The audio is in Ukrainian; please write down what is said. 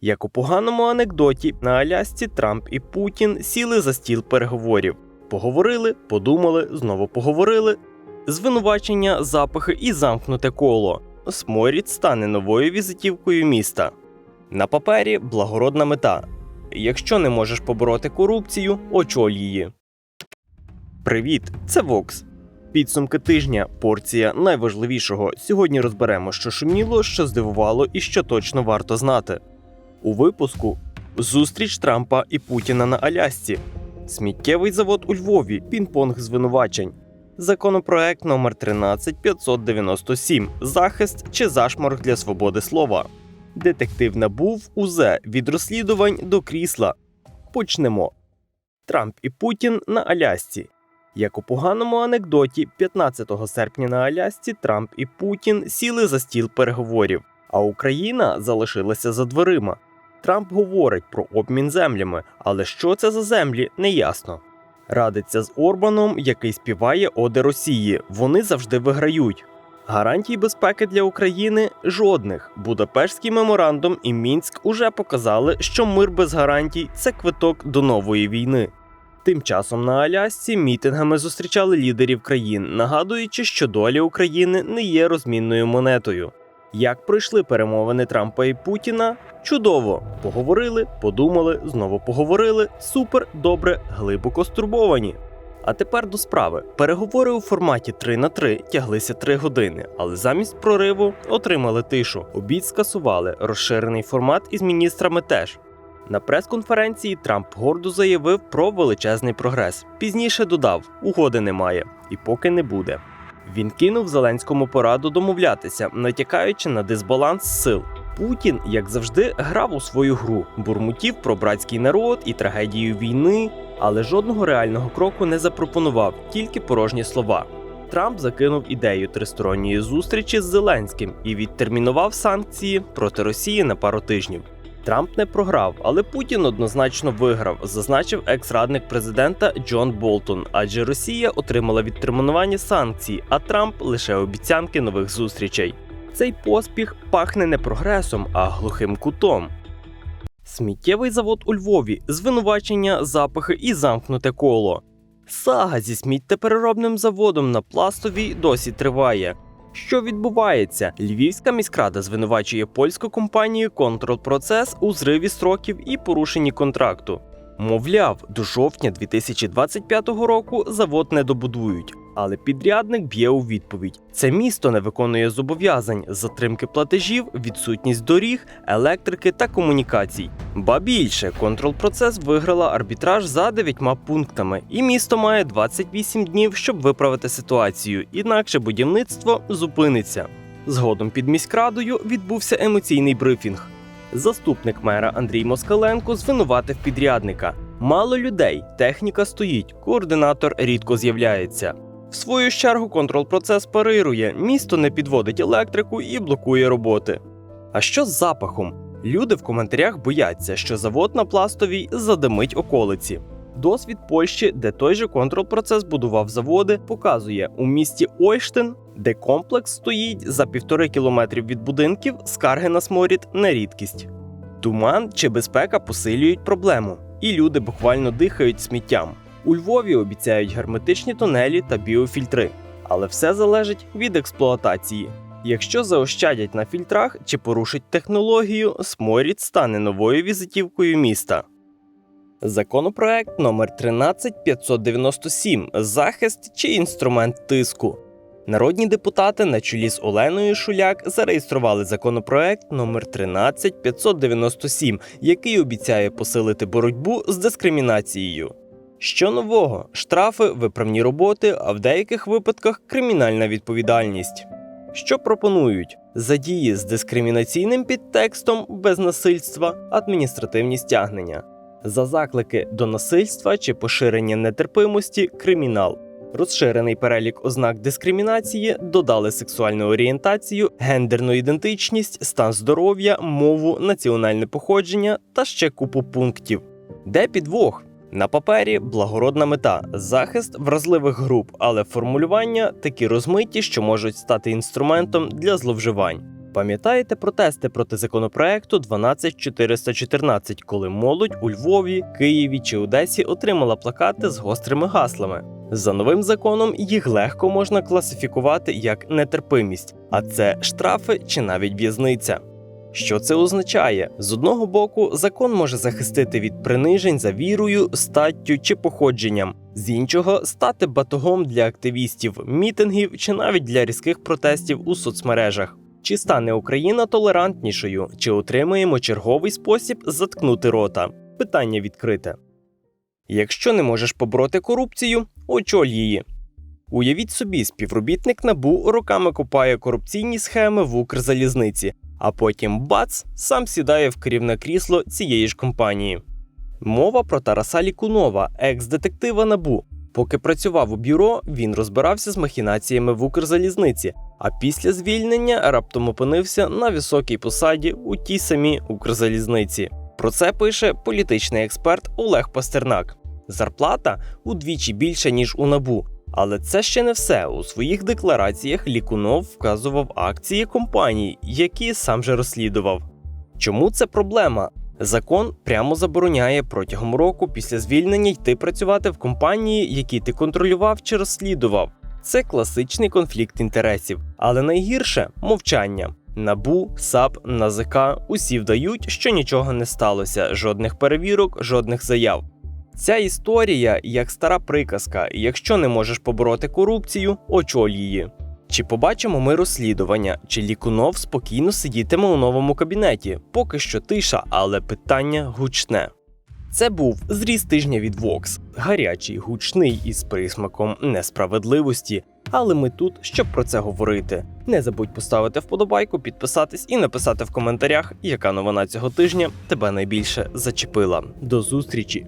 Як у поганому анекдоті на Алясці Трамп і Путін сіли за стіл переговорів. Поговорили, подумали, знову поговорили. Звинувачення, запахи і замкнуте коло. Сморід стане новою візитівкою міста. На папері благородна мета. Якщо не можеш побороти корупцію, очоль її. Привіт, це Вокс. Підсумки тижня, порція найважливішого. Сьогодні розберемо, що шуміло, що здивувало і що точно варто знати. У випуску зустріч Трампа і Путіна на Алясці, сміттєвий завод у Львові, пінг-понг звинувачень, законопроект номер 13597 захист чи зашморг для свободи слова. Детектив набув УЗЕ від розслідувань до крісла. Почнемо. Трамп і Путін на Алясці. Як у поганому анекдоті, 15 серпня на Алясці Трамп і Путін сіли за стіл переговорів, а Україна залишилася за дверима. Трамп говорить про обмін землями, але що це за землі, неясно. Радиться з Орбаном, який співає оди Росії. Вони завжди виграють. Гарантій безпеки для України жодних. Будапештський меморандум і Мінськ уже показали, що мир без гарантій це квиток до нової війни. Тим часом на Алясці мітингами зустрічали лідерів країн, нагадуючи, що доля України не є розмінною монетою. Як пройшли перемовини Трампа і Путіна? Чудово! Поговорили, подумали, знову поговорили. Супер, добре, глибоко стурбовані. А тепер до справи. Переговори у форматі 3 на 3 тяглися 3 години, але замість прориву отримали тишу. Обід скасували, розширений формат із міністрами теж. На прес-конференції Трамп гордо заявив про величезний прогрес. Пізніше додав: угоди немає і поки не буде. Він кинув Зеленському пораду домовлятися, натякаючи на дисбаланс сил. Путін, як завжди, грав у свою гру, бурмотів про братський народ і трагедію війни, але жодного реального кроку не запропонував, тільки порожні слова. Трамп закинув ідею тристоронньої зустрічі з Зеленським і відтермінував санкції проти Росії на пару тижнів. Трамп не програв, але Путін однозначно виграв, зазначив екс-радник президента Джон Болтон. Адже Росія отримала відтермінування санкцій, а Трамп лише обіцянки нових зустрічей. Цей поспіх пахне не прогресом, а глухим кутом. Сміттєвий завод у Львові, звинувачення, запахи і замкнуте коло. Сага зі сміттєпереробним заводом на пластовій досі триває. Що відбувається? Львівська міськрада звинувачує польську компанію Контрпроцес у зриві строків і порушенні контракту. Мовляв, до жовтня 2025 року завод не добудують, але підрядник б'є у відповідь: це місто не виконує зобов'язань, затримки платежів, відсутність доріг, електрики та комунікацій. Ба більше, Process виграла арбітраж за дев'ятьма пунктами, і місто має 28 днів, щоб виправити ситуацію, інакше будівництво зупиниться. Згодом під міськрадою відбувся емоційний брифінг. Заступник мера Андрій Москаленко звинуватив підрядника. Мало людей, техніка стоїть, координатор рідко з'являється. В свою чергу контрол-процес парирує, місто не підводить електрику і блокує роботи. А що з запахом? Люди в коментарях бояться, що завод на пластовій задимить околиці. Досвід Польщі, де той же контрол-процес будував заводи, показує у місті Ойштин, де комплекс стоїть за півтори кілометрів від будинків, скарги на сморід не рідкість. Туман чи безпека посилюють проблему, і люди буквально дихають сміттям. У Львові обіцяють герметичні тунелі та біофільтри, але все залежить від експлуатації. Якщо заощадять на фільтрах чи порушать технологію, сморід стане новою візитівкою міста. Законопроект номер 13597 захист чи інструмент тиску. Народні депутати на чолі з Оленою Шуляк зареєстрували законопроект номер 13597, який обіцяє посилити боротьбу з дискримінацією. Що нового? Штрафи, виправні роботи, а в деяких випадках кримінальна відповідальність. Що пропонують? За дії з дискримінаційним підтекстом без насильства, адміністративні стягнення, за заклики до насильства чи поширення нетерпимості кримінал. Розширений перелік ознак дискримінації додали сексуальну орієнтацію, гендерну ідентичність, стан здоров'я, мову, національне походження та ще купу пунктів. Де підвох? На папері благородна мета захист вразливих груп, але формулювання такі розмиті, що можуть стати інструментом для зловживань. Пам'ятаєте протести проти законопроекту 12414, коли молодь у Львові, Києві чи Одесі отримала плакати з гострими гаслами? За новим законом їх легко можна класифікувати як нетерпимість, а це штрафи чи навіть в'язниця. Що це означає? З одного боку, закон може захистити від принижень за вірою, статтю чи походженням, з іншого стати батогом для активістів, мітингів чи навіть для різких протестів у соцмережах. Чи стане Україна толерантнішою, чи отримаємо черговий спосіб заткнути рота? Питання відкрите. Якщо не можеш побороти корупцію, очоль її. Уявіть собі, співробітник набу роками копає корупційні схеми в Укрзалізниці, а потім бац сам сідає в керівне крісло цієї ж компанії. Мова про Тараса Лікунова, екс-детектива набу. Поки працював у бюро, він розбирався з махінаціями в Укрзалізниці, а після звільнення раптом опинився на високій посаді у тій самій Укрзалізниці. Про це пише політичний експерт Олег Пастернак. Зарплата удвічі більша ніж у набу. Але це ще не все. У своїх деклараціях Лікунов вказував акції компаній, які сам же розслідував. Чому це проблема? Закон прямо забороняє протягом року після звільнення йти працювати в компанії, які ти контролював чи розслідував. Це класичний конфлікт інтересів, але найгірше мовчання. Набу, САП, НАЗК усі вдають, що нічого не сталося, жодних перевірок, жодних заяв. Ця історія як стара приказка: якщо не можеш побороти корупцію, очоль її. Чи побачимо ми розслідування, чи Лікунов спокійно сидітиме у новому кабінеті? Поки що тиша, але питання гучне. Це був зріз тижня від Vox. гарячий, гучний із присмаком несправедливості. Але ми тут, щоб про це говорити. Не забудь поставити вподобайку, підписатись і написати в коментарях, яка новина цього тижня тебе найбільше зачепила. До зустрічі!